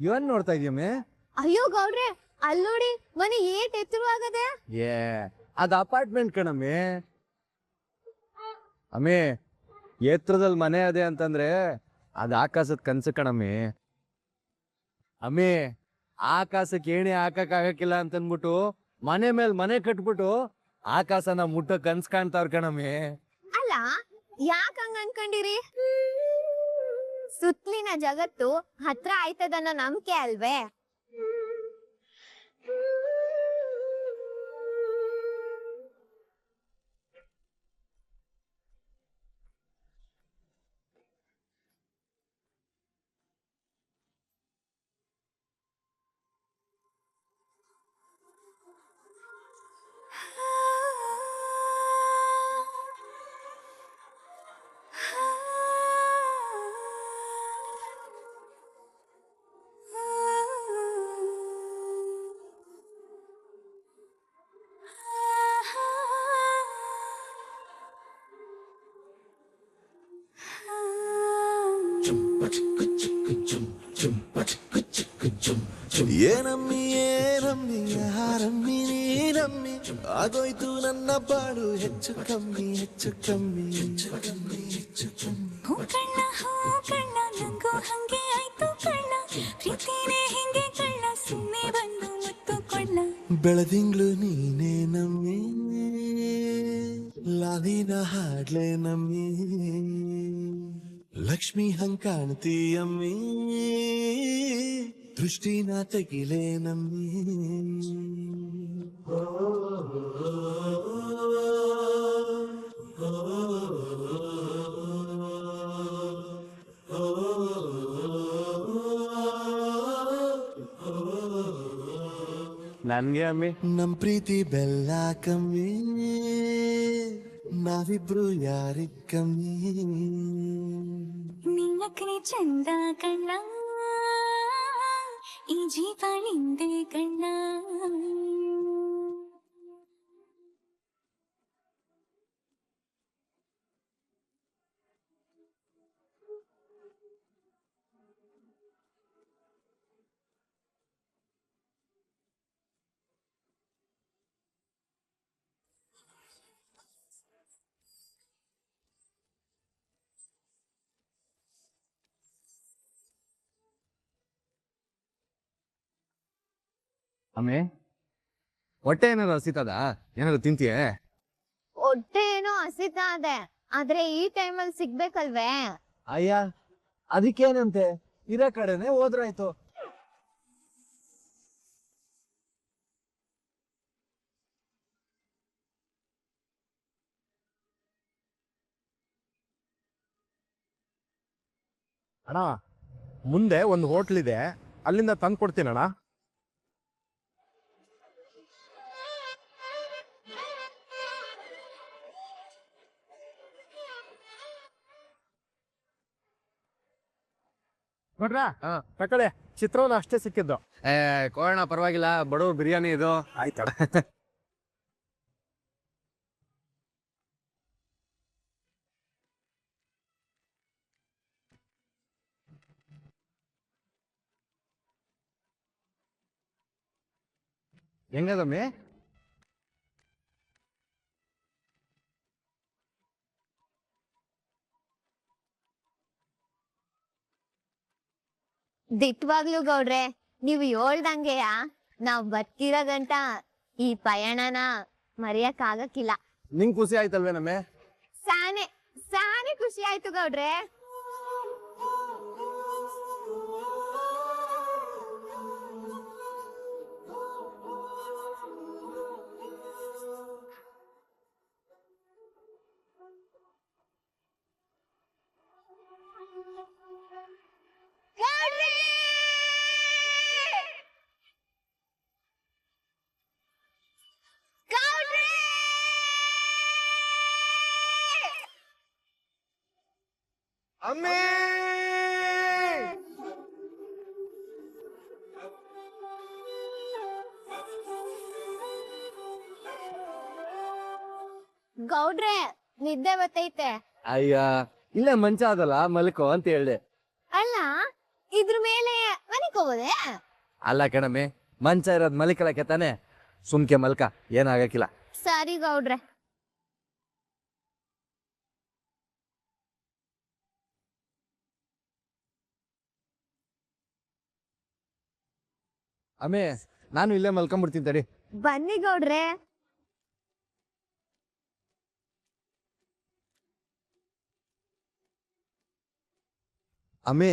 ಇವನ್ ನೋಡ್ತಾ ಇದೀಯಮ್ಮೆ ಅಯ್ಯೋ ಗೌಡ್ರೆ ಅಲ್ಲಿ ನೋಡಿ ಮನೆ ಏಟ್ ಎತ್ತರವಾಗದೆ. ಏ ಅದ್ ಅಪಾರ್ಟ್ಮೆಂಟ್ ಕಣಮ್ಮೆ ಅಮ್ಮೆ. ಎತ್ತರದಲ್ಲಿ ಮನೆ ಅದೇ ಅಂತಂದ್ರೆ ಅದ್ ಆಕಾಶದ ಕನ್ಸು ಕಣಮ್ಮೆ ಅಮ್ಮೆ. ಆಕಾಶಕ್ಕೆ ಏಣಿ ಹಾಕಕ್ ಆಗಕ್ಕಿಲ್ಲ ಅಂತನ್ಬಿಟ್ಟು ಮನೆ ಮೇಲೆ ಮನೆ ಕಟ್ಬಿಟ್ಟು ಆಕಾಶನ ಮುಟ್ಟ ಕನ್ಸ್ ಕಾಣ್ತಾವ್ರ ಕಣಮ್ಮೆ ಅಲ್ಲ ಯಾಕ ಹಂಗ ಅನ್ಕೊಂಡಿರಿ? ಸುತ್ತಲಿನ ಜಗತ್ತು ಹತ್ರ ಆಯ್ತದನ್ನೋ ನಂಬಿಕೆ ಅಲ್ವೇ? ಏನಮ್ಮಿ ಏನಮ್ಮಿ ಯಾರಮ್ಮಿ ನೀನಮ್ಮಿ? ಆಗೋಯ್ತು ನನ್ನ ಬಾಳು ಹೆಚ್ಚು ಕಮ್ಮಿ ಹೆಚ್ಚು ಕಮ್ಮಿ. ಹೆಚ್ಚು ಕಮ್ಮಿ ಹೆಚ್ಚು ಕಮ್ಮಿ ಹೂ ಕಣ್ಣ ಹೂ ಕಣ್ಣ ನಂಗೂ ಹಂಗೆ ಆಯ್ತು ಕಣ್ಣ. ಪ್ರೀತಿನೇ ಹಿಂಗೆ ಕಣ್ಣ ಸುಮ್ಮನೆ ಬಂದು ಮುತ್ತು ಕೊಳ್ಳ ಬೆಳದಿಂಗ್ಳು ನೀನೇ ನಮ್ಮಿ ಲಾಲಿನ ಹಾಡ್ಲೆ ನಮ್ಮಿ. ಲಕ್ಷ್ಮಿ ಹಂಗ್ ಕಾಣ್ತೀಯಮ್ಮಿ ದೃಷ್ಟಿನ ತೆಗಿಲೆ ನಮ್ಮಿ ನನ್ಗೆ ಅಮ್ಮಿ ನಮ್ ಪ್ರೀತಿ ಬೆಲ್ಲ ಕಮ್ಮಿ ನಾವಿಬ್ರು ಯಾರಿಗ್ ಕಮ್ಮಿ అగ్ని చందా కన్నా ఈ జీవాలిందే కన్నా ಅಮ್ಮೆ ಹೊಟ್ಟೆ ಏನಾದ್ರು ಹಸಿತದ? ಏನಾದ್ರು ತಿಂತೀಯೇ? ಹೊಟ್ಟೆ ಏನೋ ಹಸಿತಾ ಇದೆ ಆದ್ರೆ ಈ ಟೈಮಲ್ಲಿ ಸಿಗ್ಬೇಕಲ್ವೇ? ಅಯ್ಯ ಅದಕ್ಕೇನಂತೆ? ಇರೋ ಕಡೆನೆ ಹೋದ್ರಾಯ್ತು. ಅಣ್ಣ ಮುಂದೆ ಒಂದು ಹೋಟ್ಲ್ ಇದೆ ಅಲ್ಲಿಂದ ತಂದು ಕೊಡ್ತೀನಿ ನೋಡ್ರಾ? ಹಾ. ತಕಳೆ ಚಿತ್ರಾನ್ನ ಅಷ್ಟೇ ಸಿಕ್ಕಿದ್ದು. ಏ ಕೋಣ ಪರವಾಗಿಲ್ಲ ಬಡವ್ರ ಬಿರಿಯಾನಿ ಇದು. ಆಯ್ತಣ್ಣ ಹೆಂಗದಮ್ಮಿ ದಿಟ್ವಾಗ್ಲು ಗೌಡ್ರೆ ನೀವು ಹೇಳ್ದಂಗೆಯ ನಾವ್ ಬರ್ತಿರೋ ಗಂಟ ಈ ಪಯಣನ ಮರೆಯಕ್ ಆಗಕ್ಕಿಲ್ಲ ನಿಂಗ್ ಖುಷಿ ಆಯ್ತಲ್ವೇ ನಮ್ಮೆ ಸಾನೆ ಸಾನೆ ಖುಷಿ ಆಯ್ತು ಗೌಡ್ರೆ ಗೌಡ್ರೆ! ಅಮ್ಮಿ! ಗೌಡ್ರೆ ನಿದ್ದೆ ಬತ್ತೈತೆ. ಅಯ್ಯ ಇಲ್ಲ ಮಂಚ ಅದಲ್ಲ ಮಲ್ಕೋ ಅಂತ ಹೇಳ್ದೆ. ಅಲ್ಲ ಇದ್ರ ಮೇಲೆ ಮನಿಕೋಬೋದೆ ಅಲ್ಲ ಕಣಮೆ ಮಂಚ ಇರೋದ್ ಮಲಿಕಲಕ್ಕೆ ತಾನೆ. ಸುಮ್ಕೆ ಮಲ್ಕ ಏನಾಗಕ್ಕಿಲ್ಲ ಸರಿ ಗೌಡ್ರೆ. ಅಮ್ಮಿ ನಾನು ಇಲ್ಲೇ ಮಲ್ಕೊಂಡ್ಬಿಡ್ತೀನಿ ತಡಿ. ಬನ್ನಿ ಗೌಡ್ರೆ. ಅಮೇ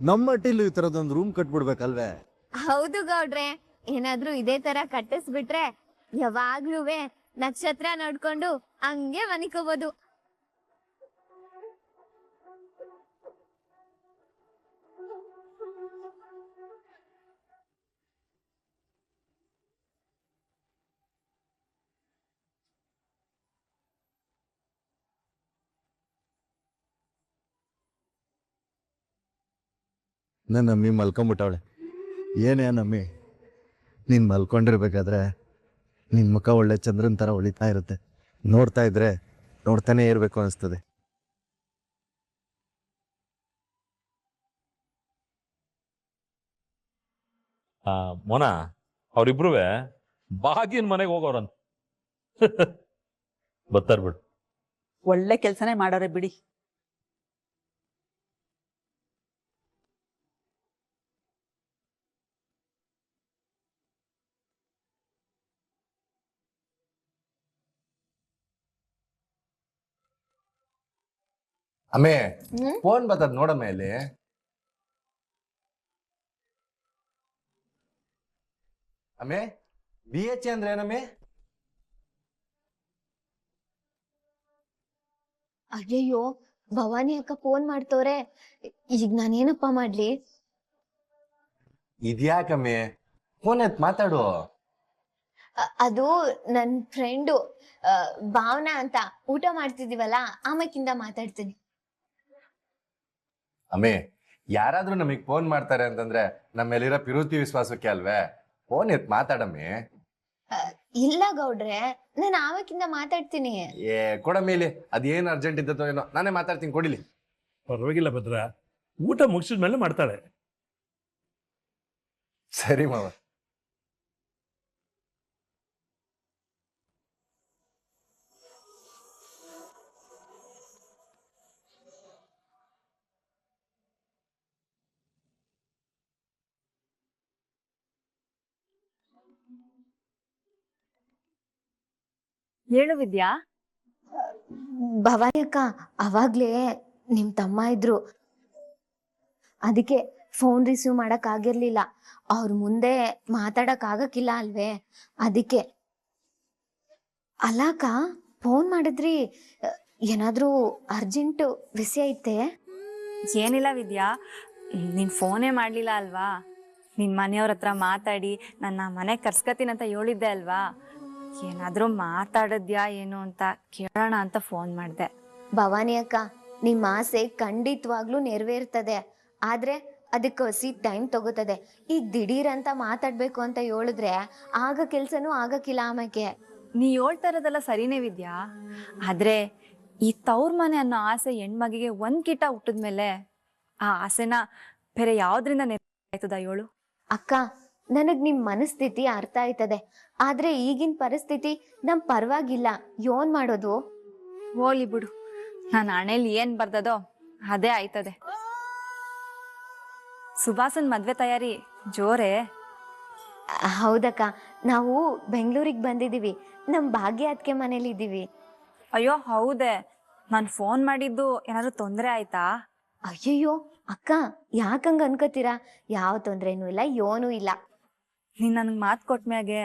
ನಮ್ಮ ಹಟ್ಟಿಲು ಈ ತರದೊಂದು ರೂಮ್ ಕಟ್ಬಿಡ್ಬೇಕಲ್ವೇ? ಹೌದು ಗೌಡ್ರೆ ಏನಾದ್ರೂ ಇದೇ ತರ ಕಟ್ಟಿಸ್ಬಿಟ್ರೆ ಯಾವಾಗ್ಲೂ ನಕ್ಷತ್ರ ನೋಡ್ಕೊಂಡು ಹಂಗೆ ಮನಿಕೋಬಹುದು ನನ್ನ ಅಮ್ಮಿ ಮಲ್ಕೊಂಬಿಟ್ಟವಳೆ. ಏನೇ ನಮ್ಮಿ ನೀನು ಮಲ್ಕೊಂಡಿರ್ಬೇಕಾದ್ರೆ ನಿನ್ನ ಮುಖ ಒಳ್ಳೆ ಚಂದ್ರನ ಥರ ಹೊಳಿತಾ ಇರುತ್ತೆ. ನೋಡ್ತಾ ಇದ್ರೆ ನೋಡ್ತಾನೆ ಇರಬೇಕು ಅನಿಸ್ತದೆ. ಆ ಮೊನ ಅವ್ರಿಬ್ರು ಬಾಗಿನ ಮನೆಗೆ ಹೋಗೋರಂತ. ಬರ್ತಾರ ಬಿಡು. ಒಳ್ಳೆ ಕೆಲಸನೇ ಮಾಡೋರೆ ಬಿಡಿ. ಅಮ್ಮೆ ಫೋನ್ ಬರ್ತದ ನೋಡ ಮೇಲೆ. ಅಮ್ಮೆ ಬಿ ಎಚ್ ಅಂದ್ರೆ ಏನಮ್ಮೆ? ಅಯ್ಯಯ್ಯೋ ಭವಾನಿ ಅಕ್ಕ ಫೋನ್ ಮಾಡ್ತವ್ರೆ. ಈಗ ನಾನೇನಪ್ಪ ಮಾಡ್ಲಿ? ಇದ್ಯಾಕಮ್ಮೆ? ಫೋನ್ ಎತ್ ಮಾತಾಡು. ಅ- ಅದು ನನ್ ಫ್ರೆಂಡು ಭಾವನಾ ಅಂತ ಊಟ ಮಾಡ್ತಿದೀವಲ್ಲ ಆಮೇಕಿಂದ ಮಾತಾಡ್ತೀನಿ. ಅಮ್ಮೆ ಯಾರಾದ್ರೂ ನಮಗೆ ಫೋನ್ ಮಾಡ್ತಾರೆ ಅಂತಂದ್ರೆ ನಮ್ಮೆಲ್ಲಿರೋ ಪಿರುತಿ ವಿಶ್ವಾಸಕ್ಕೆ ಅಲ್ವೇ? ಫೋನ್ ಎತ್ ಮಾತಾಡಮ್ಮಿ. ಇಲ್ಲ ಗೌಡ್ರೆ ನಾನು ಆವಕ್ಕಿಂದ ಮಾತಾಡ್ತೀನಿ. ಏ ಕೊಡಮ್ಮೆ ಇಲ್ಲಿ. ಅದೇನು ಅರ್ಜೆಂಟ್ ಇದ್ದೋ ಏನೋ. ನಾನೇ ಮಾತಾಡ್ತೀನಿ ಕೊಡಿಲಿ. ಪರವಾಗಿಲ್ಲ ಭದ್ರ. ಊಟ ಮುಗಿಸಿದ್ಮೇಲೆ ಮಾಡ್ತಾಳೆ. ಸರಿ ಮಾವ. ಹೇಳು ವಿದ್ಯಾ ಭವಾನಿ ಅಕ್ಕ ಅವಾಗ್ಲೇ ನಿಮ್ ತಮ್ಮ ಇದ್ರು. ಅದಕ್ಕೆ ಫೋನ್ ರಿಸೀವ್ ಮಾಡಕ್ ಆಗಿರ್ಲಿಲ್ಲ. ಅವ್ರ ಮುಂದೆ ಮಾತಾಡಕ್ ಆಗಕ್ಕಿಲ್ಲ ಅಲ್ವೇ? ಅದಕ್ಕೆ. ಅಲ್ಲಕ್ಕ ಫೋನ್ ಮಾಡಿದ್ರಿ. ಏನಾದ್ರೂ ಅರ್ಜೆಂಟ್ ವಿಷಯ ಐತೆ? ಏನಿಲ್ಲ ವಿದ್ಯಾ ನೀನ್ ಫೋನೇ ಮಾಡ್ಲಿಲ್ಲ ಅಲ್ವಾ? ನಿನ್ ಮನೆಯವ್ರ ಹತ್ರ ಮಾತಾಡಿ ನನ್ನ ಮನೆ ಕರ್ಸ್ಕತೀನಿ ಅಂತ ಹೇಳಿದ್ದೆ ಅಲ್ವಾ? ಏನಾದ್ರೂ ಮಾತಾಡದ್ಯಾ ಏನು ಅಂತ ಕೇಳೋಣ ಅಂತ ಫೋನ್ ಮಾಡಿದೆ. ಭವಾನಿ ಅಕ್ಕ ನಿಮ್ಮ ಆಸೆ ಖಂಡಿತವಾಗ್ಲೂ ನೆರವೇರ್ತದೆ. ಆದ್ರೆ ಅದಕ್ಕೆ ಹಸಿ ಟೈಮ್ ತಗೋತದೆ. ಈಗ ದಿಢೀರ್ ಅಂತ ಮಾತಾಡ್ಬೇಕು ಅಂತ ಹೇಳಿದ್ರೆ ಆಗ ಕೆಲ್ಸನೂ ಆಗಕ್ಕಿಲ್ಲ ಆಮೇಕೆ ನೀ ಹೇಳ್ತಾ ಇರೋದೆಲ್ಲ ಸರಿನೇ ವಿದ್ಯಾ? ಆದ್ರೆ ಈ ತವ್ರ ಮನೆ ಅನ್ನೋ ಆಸೆ ಹೆಣ್ಮಗಿಗೆ ಒಂದ್ ಕಿಟ ಹುಟ್ಟಿದ್ಮೇಲೆ ಆ ಆಸೆನ ಬೇರೆ ಯಾವ್ದ್ರಿಂದ ನೆರವೇರ್ತದ ಏಳು ಅಕ್ಕ ನನಗ್ ನಿಮ್ ಮನಸ್ಥಿತಿ ಅರ್ಥ ಆಯ್ತದೆ. ಆದ್ರೆ ಈಗಿನ ಪರಿಸ್ಥಿತಿ ನಮ್ ಪರವಾಗಿಲ್ಲ. ಯೋನ್ ಮಾಡೋದು? ಹೋಲಿ ಬಿಡು. ನನ್ನ ಹಣೆಯಲ್ಲಿ ಏನ್ ಬರ್ದದೋ ಅದೇ ಆಯ್ತದೆ. ಸುಭಾಸನ್ ಮದ್ವೆ ತಯಾರಿ ಜೋರೇ? ಹೌದಕ್ಕ. ನಾವು ಬೆಂಗಳೂರಿಗೆ ಬಂದಿದೀವಿ. ನಮ್ ಭಾಗ್ಯ ಅದಕ್ಕೆ ಮನೇಲಿ ಇದ್ದೀವಿ ಅಯ್ಯೋ ಹೌದೇ. ನಾನು ಫೋನ್ ಮಾಡಿದ್ದು ಏನಾದ್ರು ತೊಂದರೆ ಆಯ್ತಾ? ಅಯ್ಯಯ್ಯೋ ಅಕ್ಕ ಯಾಕಂಗ ಅನ್ಕೋತೀರಾ? ಯಾವ ತೊಂದ್ರೆನೂ ಇಲ್ಲ ಯೋನೂ ಇಲ್ಲ. ನೀನ್ ನನಗೆ ಮಾತು ಕೊಟ್ಮ್ಯಾಗೆ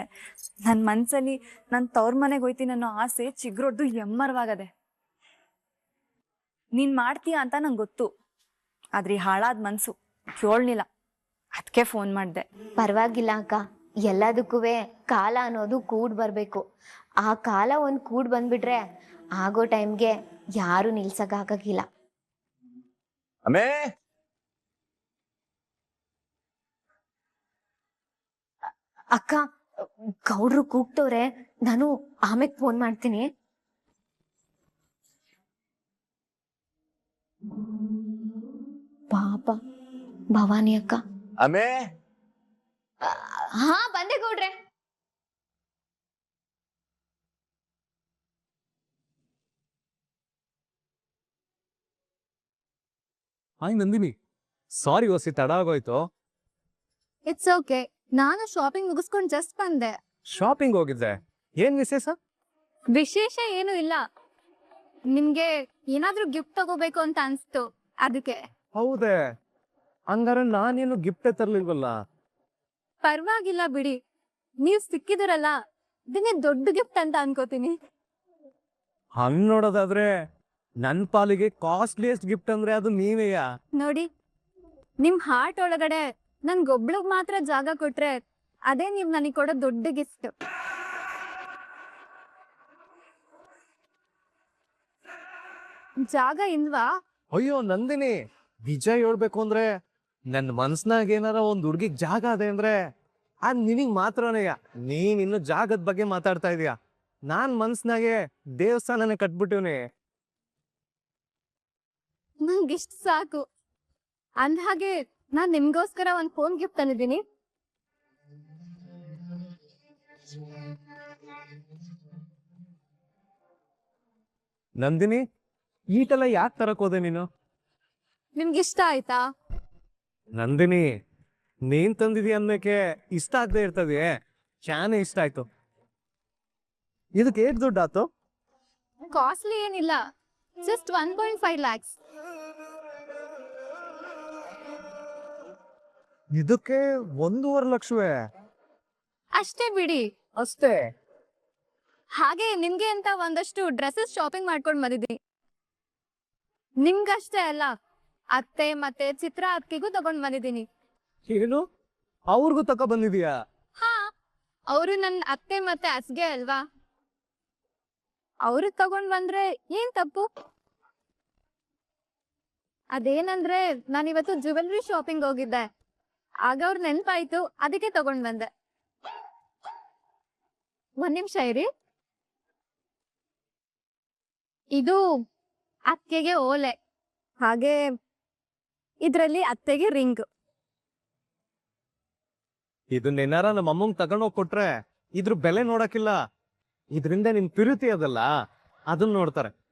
ನನ್ನ ಮನ್ಸಲ್ಲಿ ನನ್ನ ತವ್ರ ಮನೆಗೆ ಹೋಯ್ತೀನಿ ಅನ್ನೋ ಆಸೆ ಚಿಗ್ರೊಡ್ದು ಎಮ್ಮರವಾಗದೆ. ನೀನ್ ಮಾಡ್ತೀಯ ಅಂತ ನಂಗೆ ಗೊತ್ತು. ಆದ್ರೆ ಹಾಳಾದ ಮನ್ಸು. ಕೇಳಲಿಲ್ಲ ಅದಕ್ಕೆ ಫೋನ್ ಮಾಡಿದೆ. ಪರವಾಗಿಲ್ಲ ಅಕ್ಕ. ಎಲ್ಲದಕ್ಕೂ ಕಾಲ ಅನ್ನೋದು ಕೂಡ್ ಬರ್ಬೇಕು. ಆ ಕಾಲ ಒಂದ್ ಕೂಡ್ ಬಂದ್ಬಿಟ್ರೆ ಆಗೋ ಟೈಮ್ಗೆ ಯಾರು ನಿಲ್ಸಕ್ ಆಗಕ್ಕಿಲ್ಲ ಅಕ್ಕ ಗೌಡ್ರು ಕೂಗ್ತವ್ರೆ ನಾನು ಆಮೇಲೆ ಫೋನ್ ಮಾಡ್ತೀನಿ. ಪಾಪ ಭವಾನಿ ಅಕ್ಕ. ಅಮೇ ಹಾ ಬಂದೆ ಗೌಡ್ರೆ. ಹಾಯ್ ನಂದಿನಿ. ಸಾರಿ ಓಸಿ ತಡ ಆಗೋಯ್ತು. ಇಟ್ಸ್ ಓಕೆ ನಾನು ಶಾಪಿಂಗ್ ಮುಗಿಸ್ಕೊಂಡು ಜಸ್ಟ್ ಬಂದೆ. ಶಾಪಿಂಗ್ ಹೋಗಿದ್ದೆ. ಏನ್ ವಿಶೇಷ? ವಿಶೇಷ ಏನು ಇಲ್ಲ. ನಿಮ್ಗೆ ಏನಾದ್ರೂ ಗಿಫ್ಟ್ ತಗೋಬೇಕು ಅಂತ ಅನ್ಸ್ತು. ಅದಕ್ಕೆ. ಹೌದೇ. ಹಂಗಾರೆ ನಾನೇನು ಗಿಫ್ಟ್ ತರ್ಲಿಲ್ವಲ್ಲ? ಪರವಾಗಿಲ್ಲ ಬಿಡಿ. ನೀವ್ ಸಿಕ್ಕಿದಿರಲ್ಲ. ಇದನ್ನೇ ದೊಡ್ಡ ಗಿಫ್ಟ್ ಅಂತ ಅನ್ಕೋತೀನಿ. ಹಂಗ್ ನೋಡೋದಾದ್ರೆ ನನ್ ಪಾಲಿಗೆ ಕಾಸ್ಟ್ಲಿಯಸ್ಟ್ ಗಿಫ್ಟ್ ಅಂದ್ರೆ ಅದು ನೀವೇಯಾ? ನೋಡಿ ನಿಮ್ ಹಾರ್ಟ್ ಒಳಗಡೆ ನನ್ಗೊಬ್ಳಿಗ್ ಮಾತ್ರ ಜಾಗ ಕೊಟ್ರೆ ಅದೇ ನೀವ್ ನನಗ್ ಕೊಡೋ ದೊಡ್ಡ ಗಿಫ್ಟ್ ಜಾಗ ಇಲ್ವಾ? ಅಯ್ಯೋ ನಂದಿನಿ ನಿಜ ಹೇಳ್ಬೇಕು ಅಂದ್ರೆ ನನ್ ಮನ್ಸ್ನಾಗ ಏನಾರ ಒಂದ್ ಹುಡ್ಗಿಗ್ ಜಾಗ ಅದೇ ಅಂದ್ರೆ ಅದ್ ನಿನಗ್ ಮಾತ್ರನೇಯ ನೀನ್ ಇನ್ನು ಜಾಗದ ಬಗ್ಗೆ ಮಾತಾಡ್ತಾ ಇದೀಯ? ನಾನ್ ಮನ್ಸ್ನಾಗೆ ದೇವಸ್ಥಾನನ ಕಟ್ಬಿಟ್ಟಿವ್ನಿ. ನಂಗಿಷ್ಟ ಸಾಕು. ಅಂದ್ಹಾಗೆ ನಾನ್ ನಿಮ್ಗೋಸ್ಕರ ಒಂದ್ ಫೋನ್ ಗಿಫ್ಟ್ ತಂದಿದ್ದೀನಿ. ನಂದಿನಿ ಈಟೆಲ್ಲ ಯಾಕ್ ತರಕ್ ಹೋದೆ ನೀನು? ನಿಮ್ಗಿಷ್ಟ ಆಯ್ತಾ? ನಂದಿನಿ ನೀನ್ ತಂದಿದಿ ಅನ್ನಕ್ಕೆ ಇಷ್ಟ ಆಗದೆ ಇರ್ತದೆ. ಚಾನೆ ಇಷ್ಟ ಆಯ್ತು. ಇದಕ್ಕೆ ಏಟ್ ದುಡ್ಡು ಆತು? ಕಾಸ್ಟ್ಲಿ ಏನಿಲ್ಲ. Just one point five lakhs. ಇದಕ್ಕೆ ಒಂದೂವರೆ ಲಕ್ಷವೇ? ಅಷ್ಟೇ ಬಿಡಿ. ಅಷ್ಟೇ? ಹಾಗೆ ನಿಮ್ಗೆ ಅಂತ ಒಂದಷ್ಟು ಡ್ರೆಸ್ಸಸ್ ಶಾಪಿಂಗ್ ಮಾಡ್ಕೊಂಡ್ ಬಂದಿದ್ದೀನಿ ನಿಮ್ಗಷ್ಟೇ ಅಲ್ಲ ಅತ್ತೆ ಮತ್ತೆ ಚಿತ್ರ ಅತ್ತಿಗೂ ತಗೊಂಡ್ ಬಂದಿದ್ದೀನಿ. ಏನು? ಅವ್ರಿಗೂ ತಕ ಬಂದಿದೀಯಾ ಹಾ ಅವರು ನನ್ನ ಅತ್ತೆ ಮತ್ತೆ ಅಸ್ಗೆ ಅಲ್ವಾ? ಅವ್ರಿಗೆ ತಗೊಂಡ್ ಬಂದ್ರೆ ಏನ್ ತಪ್ಪು? ಅದೇನಂದ್ರೆ ನಾನಿವತ್ತು ಜುವೆಲ್ರಿ ಶಾಪಿಂಗ್ ಹೋಗಿದ್ದೆ. ಆಗ ಅವ್ರ ನೆನ್ಪಾಯ್ತು, ಅದಕ್ಕೆ ತಗೊಂಡ್ ಬಂದೆ. ಒಂದ್ ನಿಮಿಷ ಇರಿ. ಇದು ಅತ್ತೆಗೆ ಓಲೆ. ಹಾಗೆ ಇದ್ರಲ್ಲಿ ಅತ್ತೆಗೆ ರಿಂಗ್. ಇದನ್ನೇನಾರ ನಮ್ಮ ಅಮ್ಮಂಗ್ ತಗೊಂಡೋಗ್ ಕೊಟ್ರೆ ಇದ್ರ ಬೆಲೆ ನೋಡಕ್ಕಿಲ್ಲ. ಇದ್ರಿಂದ ನಿನ್ ಪಿರುತಿ ಅದಲ್ಲ ಅದನ್ನ ನೋಡ್ತಾರೆ.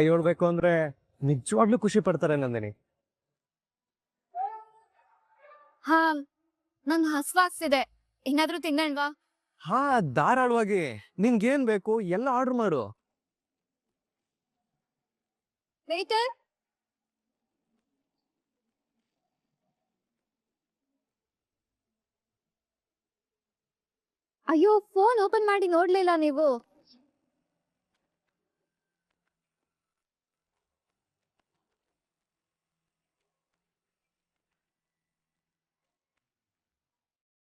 ಹೇಳ್ಬೇಕು ಅಂದ್ರೆ ನಿಜವಾಗ್ಲೂ ಖುಷಿ ಪಡ್ತಾರೆ ನಂದಿನಿ. ಹಾ ನಂಗ್ ಹಸ್ವಾಗ್ಸಿದೆ ಏನಾದ್ರೂ ತಿನ್ನಣ್ವಾ? ಹಾ ಧಾರಾಳವಾಗಿ. ನಿನ್ಗೇನ್ ಬೇಕು? ಎಲ್ಲ ಆರ್ಡರ್ ಮಾಡು. ವೇಟರ್? ಅಯ್ಯೋ ಫೋನ್ ಓಪನ್ ಮಾಡಿ ನೋಡ್ಲಿಲ್ಲ ನೀವು.